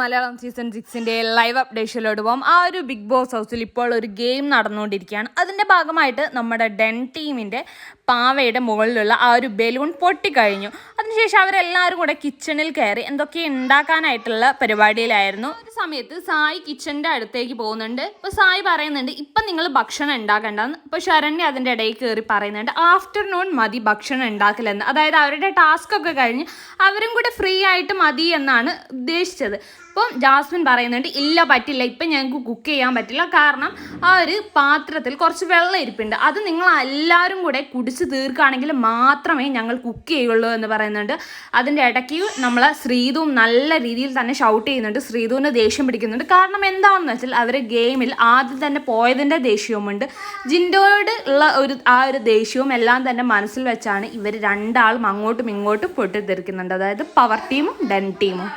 Malayalam season സിക്സിന്റെ live അപ്ഡേഷനിലോട്ട് പോകാം ആ ഒരു ബിഗ് ബോസ് ഹൗസിൽ ഇപ്പോൾ ഒരു ഗെയിം നടന്നുകൊണ്ടിരിക്കുകയാണ്. അതിന്റെ ഭാഗമായിട്ട് നമ്മുടെ ഡെൻ ടീമിന്റെ പാവയുടെ മുകളിലുള്ള ആ ഒരു ബലൂൺ പൊട്ടിക്കഴിഞ്ഞു. അതിനുശേഷം അവരെല്ലാവരും കൂടെ കിച്ചണിൽ കയറി എന്തൊക്കെ ഉണ്ടാക്കാനായിട്ടുള്ള പരിപാടിയിലായിരുന്നു. സമയത്ത് സായി കിച്ചന്റെ അടുത്തേക്ക് പോകുന്നുണ്ട്. അപ്പൊ സായി പറയുന്നുണ്ട് ഇപ്പൊ നിങ്ങൾ ഭക്ഷണം ഉണ്ടാക്കണ്ടെന്ന്. ഇപ്പൊ ശരണ്യ അതിന്റെ ഇടയിൽ കയറി പറയുന്നുണ്ട് ആഫ്റ്റർനൂൺ മതി ഭക്ഷണം ഉണ്ടാക്കലെന്ന്. അതായത് അവരുടെ ടാസ്ക് ഒക്കെ കഴിഞ്ഞ് അവരും കൂടെ ഫ്രീ ആയിട്ട് മതി എന്നാണ് ഉദ്ദേശിച്ചത്. അപ്പം ജാസ്മിൻ പറയുന്നുണ്ട് ഇല്ല പറ്റില്ല. ഇപ്പം ഞങ്ങൾക്ക് കുക്ക് ചെയ്യാൻ പറ്റില്ല. കാരണം ആ ഒരു പാത്രത്തിൽ കുറച്ച് വെള്ളം ഇരിപ്പുണ്ട്. അത് നിങ്ങൾ എല്ലാവരും കൂടെ കുടിച്ച് തീർക്കുകയാണെങ്കിൽ മാത്രമേ ഞങ്ങൾ കുക്ക് ചെയ്യുള്ളൂ എന്ന് പറയുന്നുണ്ട്. അതിന്റെ ഇടയ്ക്ക് നമ്മൾ ശ്രീതുവും നല്ല രീതിയിൽ തന്നെ ഷൗട്ട് ചെയ്യുന്നുണ്ട്. ശ്രീതുവിന് ദേഷ്യം പിടിക്കുന്നുണ്ട്. കാരണം എന്താണെന്ന് വെച്ചാൽ അവർ ഗെയിമിൽ ആദ്യം തന്നെ പോയതിന്റെ ദേഷ്യവുമുണ്ട്. ജിൻഡോയോട് ഉള്ള ഒരു ആ ഒരു ദേഷ്യവും എല്ലാം തന്നെ മനസ്സിൽ വെച്ചാണ് ഇവർ രണ്ടാളും അങ്ങോട്ടും ഇങ്ങോട്ടും പൊട്ടിത്തെറിക്കുന്നുണ്ട്. അതായത് പവർ ടീമും ഡെൻ ടീമും